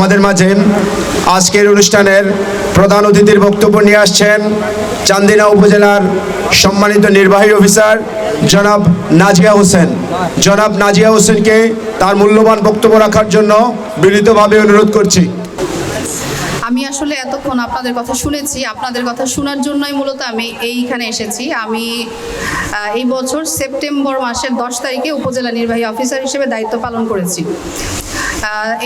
আমাদের মাঝে আজকের অনুষ্ঠানের প্রধান অতিথির বক্তব্য নিয়ে আসছেন চান্দিনা উপজেলার সম্মানিত নির্বাহী অফিসার জনাব নাজিয়া হোসেন। জনাব নাজিয়া হোসেনকে তার মূল্যবান বক্তব্য রাখার জন্য বিনীতভাবে অনুরোধ করছি। আমি আসলে এতক্ষণ আপনাদের কথা শুনেছি, আপনাদের কথা শোনার জন্যই মূলত আমি এইখানে এসেছি। আমি এই বছর সেপ্টেম্বর মাসের দশ তারিখে উপজেলা নির্বাহী অফিসার হিসেবে দায়িত্ব পালন করেছি।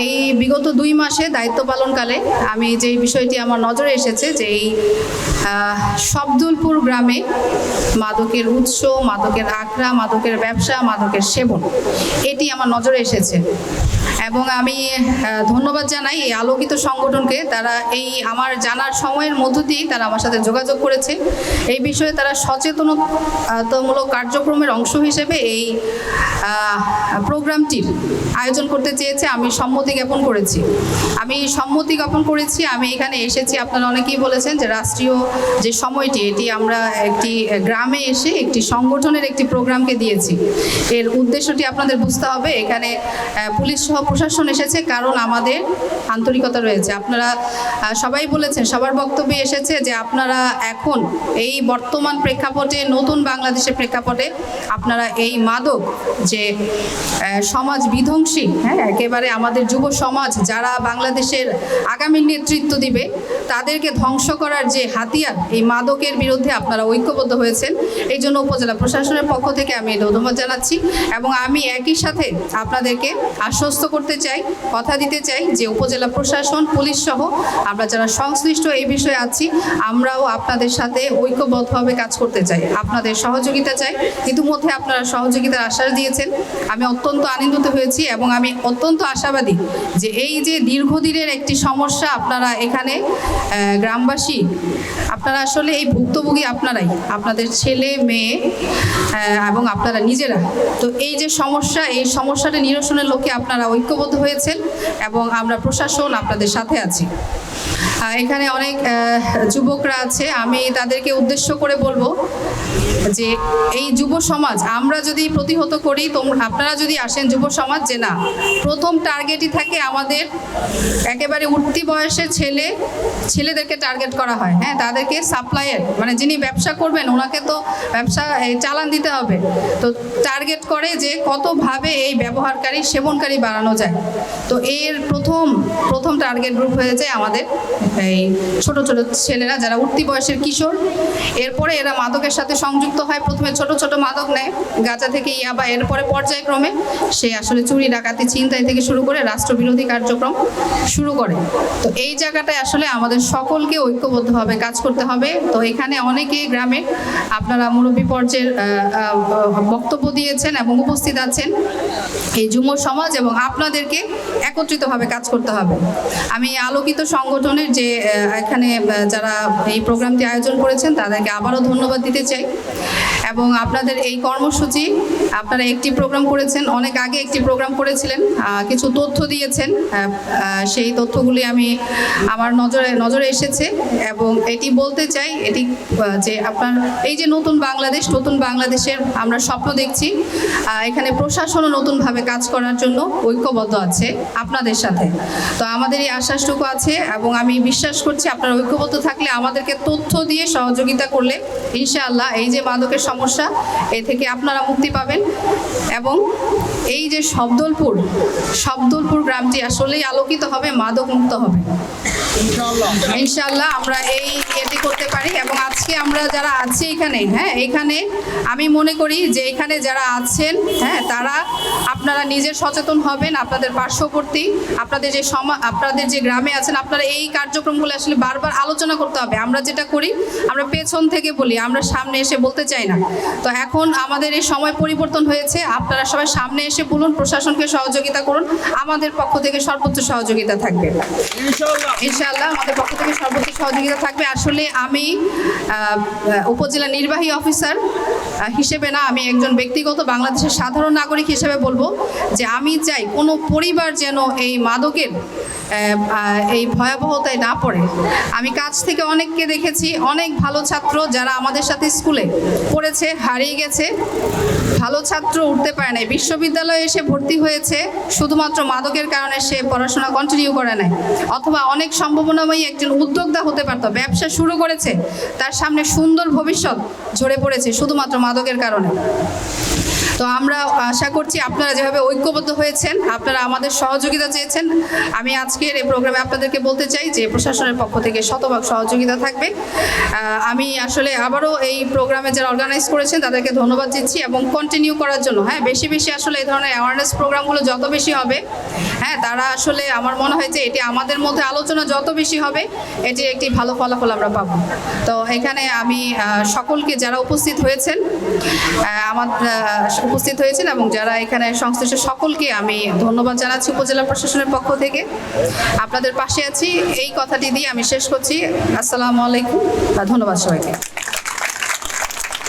এই বিগত দুই মাসে দায়িত্ব পালনকালে আমি যে বিষয়টি আমার নজরে এসেছে যে এই শব্দুলপুর গ্রামে মাদকের উৎস, মাদকের আখড়া, মাদকের ব্যবসা, মাদকের সেবন, এটি আমার নজরে এসেছে। এবং আমি ধন্যবাদ জানাই এই আলোকিত সংগঠনকে, তারা এই আমার জানার সময়ের মধ্য দিয়েই তারা আমার সাথে যোগাযোগ করেছে। এই বিষয়ে তারা সচেতনতামূলক কার্যক্রমের অংশ হিসেবে এই প্রোগ্রামটির আয়োজন করতে চেয়েছে, আমি সম্মতি জ্ঞাপন করেছি। আমি সম্মতি জ্ঞাপন করেছি, আমি এখানে এসেছি, আপনারা অনেকেই বলেছেন যে রাষ্ট্রীয় যে সময়টি, এটি আমরা একটি গ্রামে এসে একটি সংগঠনের একটি প্রোগ্রামকে দিয়েছি। এর উদ্দেশ্যটি আপনাদের বুঝতে হবে, এখানে পুলিশ সহ প্রশাসন এসেছে, কারণ আমাদের আন্তরিকতা রয়েছে। আপনারা সবাই বলেছেন, সবার বক্তব্যে এসেছে যে আপনারা এখন এই বর্তমান প্রেক্ষাপটে, নতুন বাংলাদেশের প্রেক্ষাপটে আপনারা এই মাদক যে সমাজ বিধ্বংসী হ্যাঁ একেবারে আমাদের যুব সমাজ যারা বাংলাদেশের আগামী নেতৃত্ব দিবে, তাদেরকে ধ্বংস করার যে হাতিয়ার, এই মাদকের বিরুদ্ধে আপনারা ঐক্যবদ্ধ হয়েছেন, এই জন্য উপজেলা প্রশাসনের পক্ষ থেকে আমি ধন্যবাদ জানাচ্ছি এবং আমি একই সাথে আপনাদেরকে আশ্বস্ত করতে চাই, কথা দিতে চাই যে উপজেলা প্রশাসন, পুলিশ সহ আমরা যারা সংশ্লিষ্ট এই বিষয়ে আছি, আমরাও আপনাদের সাথে ঐক্যবদ্ধভাবে কাজ করতে চাই। আপনাদের সহযোগিতা চাই। ইতিমধ্যে আপনারা সহযোগিতার আশ্বাস দিয়েছেন। আমি অত্যন্ত আনন্দিত হয়েছি এবং আমি অত্যন্ত আশাবাদী যে এই যে দীর্ঘদিনের একটি সমস্যা আপনারা এখানে গ্রামবাসী, আপনারা আসলে এই ভুক্তভোগী আপনারাই, আপনাদের ছেলে, মেয়ে এবং আপনারা নিজেরা। তো এই যে সমস্যা, এই সমস্যাটা নিরসনের লক্ষ্যে আপনারা ঐক্যবদ্ধ হয়েছেন এবং আমরা প্রশাসন আপনাদের সাথে আছি। এখানে অনেক যুবকরা আছে। আমি তাদেরকে উদ্দেশ্য করে বলব যে এই যুব সমাজ, আমরা যদি প্রতিহত করি আপনারা যদি আসেন যুব সমাজ, যে না, প্রথম টার্গেটই থাকে আমাদের একেবারে উঠতি বয়সের ছেলে, ছেলেদেরকে টার্গেট করা হয়। হ্যাঁ তাদেরকে সাপ্লাইয়ের মানে যিনি ব্যবসা করবেন, ওনাকে তো ব্যবসা চালান দিতে হবে। তো টার্গেট করে যে কতভাবে এই ব্যবহারকারী, সেবনকারী বাড়ানো যায়। তো এর প্রথম প্রথম টার্গেট গ্রুপ হয়ে যায় আমাদের, এই ছোট ছোট ছেলেরা, যারা উঠতি বয়সের কিশোর। এরপরে এরা মাদকের সাথে সংযুক্ত হয়। প্রথমে ছোট ছোট মাদক নেয়, গাঁজা থেকে ইয়াবা এরপরে পর্যায়ক্রমে সে আসলে চুরি, ডাকাতি, ছিনতাই থেকে শুরু করে রাষ্ট্রবিরোধী কার্যক্রম শুরু করে। তো এই জায়গাটায় আসলে আমাদের সকলকে ঐক্যবদ্ধভাবে কাজ করতে হবে। তো এখানে অনেকে গ্রামে আপনারা মুরব্বী পর্যায়ের বক্তব্য দিয়েছেন এবং উপস্থিত আছেন। এই যুব সমাজ এবং আপনাদেরকে একত্রিতভাবে কাজ করতে হবে। আমি আলোকিত সংগঠনের যে এখানে যারা এই প্রোগ্রামটি আয়োজন করেছেন, তাদেরকে আবারও ধন্যবাদ দিতে চাই। এবং আপনাদের এই কর্মসূচি, আপনারা একটি প্রোগ্রাম করেছেন, অনেক আগে একটি প্রোগ্রাম করেছিলেন কিছু তথ্য দিয়েছেন সেই তথ্যগুলি আমি আমার নজরে নজরে এসেছে এবং এটি বলতে চাই, এটি যে আপনার, এই যে নতুন বাংলাদেশ, নতুন বাংলাদেশের আমরা স্বপ্ন দেখছি এখানে প্রশাসনও নতুনভাবে কাজ করার জন্য ঐক্যবদ্ধ আছে আপনাদের সাথে। তো আমাদের এই আশ্বাসটুকু আছে এবং আমি বিশ্বাস করছি আপনারা ঐক্যবদ্ধ থাকলে আমাদেরকে তথ্য দিয়ে সহযোগিতা করলে ইনশাআল্লাহ এই যে মাদকের সমস্যা। এ থেকে আপনারা মুক্তি পাবেন এবং এই যে শব্দলপুর শব্দলপুর গ্রামটি আসলেই আলোকিত হবে মাদক মুক্ত হবে ইনশাল্লাহ আমরা এই এটি করতে পারি এবং আজকে আমরা যারা আছি এখানে হ্যাঁ এখানে আমি মনে করি যে এখানে যারা আছেন হ্যাঁ তারা আপনারা নিজের সচেতন হবেন আপনাদের পার্শ্ববর্তী আপনাদের যে সমা আপনাদের যে গ্রামে আছেন আপনারা এই কার্যক্রমগুলো আসলে বারবার আলোচনা করতে হবে। আমরা যেটা করি আমরা পেছন থেকে বলি আমরা সামনে এসে বলতে চাই না। তো এখন আমাদের এই সময় পরিবর্তন হয়েছে আপনারা সবাই সামনে এসে বলুন প্রশাসনকে সহযোগিতা করুন। আমাদের পক্ষ থেকে সর্বোচ্চ সহযোগিতা থাকবে। ইনশাআল্লাহ। আমাদের পক্ষ থেকে সর্বোচ্চ সহযোগিতা থাকবে। আসলে আমি উপজেলা নির্বাহী অফিসার হিসেবে না আমি একজন ব্যক্তিগত বাংলাদেশের সাধারণ নাগরিক হিসেবে বলব যে আমি চাই কোনো পরিবার যেন এই মাদকের এই ভয়াবহতায় না পড়ে। আমি কাছ থেকে অনেককে দেখেছি, অনেক ভালো ছাত্র যারা আমাদের সাথে স্কুলে পড়েছে, হারিয়ে গেছে। ভালো ছাত্র উঠতে পারে নাই। বিশ্ববিদ্যালয়ে এসে ভর্তি হয়েছে, শুধুমাত্র মাদকের কারণে সে পড়াশোনা কন্টিনিউ করে নাই। অথবা অনেক সম্ভাবনাময়ী একজন উদ্যোক্তা হতে পারতো, ব্যবসা শুরু করেছে, তার সামনে সুন্দর ভবিষ্যৎ ঝরে পড়েছে, শুধুমাত্র মাদকের কারণে। তো আমরা আশা করছি আপনারা যেভাবে ঐক্যবদ্ধ হয়েছেন, আপনারা আমাদের সহযোগিতা চেয়েছেন। আমি আজকের এই প্রোগ্রামে আপনাদেরকে বলতে চাই যে প্রশাসনের পক্ষ থেকে শতভাগ সহযোগিতা থাকবে। আমি আসলে আবারও এই প্রোগ্রামে যারা অর্গানাইজ করেছেন, তাদেরকে ধন্যবাদ দিচ্ছি এবং কন্টিনিউ করার জন্য। হ্যাঁ বেশি বেশি আসলে এই ধরনের অ্যাওয়ারনেস প্রোগ্রামগুলো যত বেশি হবে হ্যাঁ তারা আসলে আমার মনে হয় যে এটি আমাদের মধ্যে আলোচনা যত বেশি হবে এটির একটি ভালো ফলাফল আমরা পাবো। তো এখানে আমি সকলকে যারা উপস্থিত হয়েছেন আমার উপস্থিত হয়েছেন এবং যারা এখানে সংশ্লিষ্ট সকলকে আমি ধন্যবাদ জানাচ্ছি উপজেলা প্রশাসনের পক্ষ থেকে। আপনাদের পাশে আছি। এই কথাটি দিয়ে আমি শেষ করছি। আসসালামু আলাইকুম। ধন্যবাদ সবাইকে।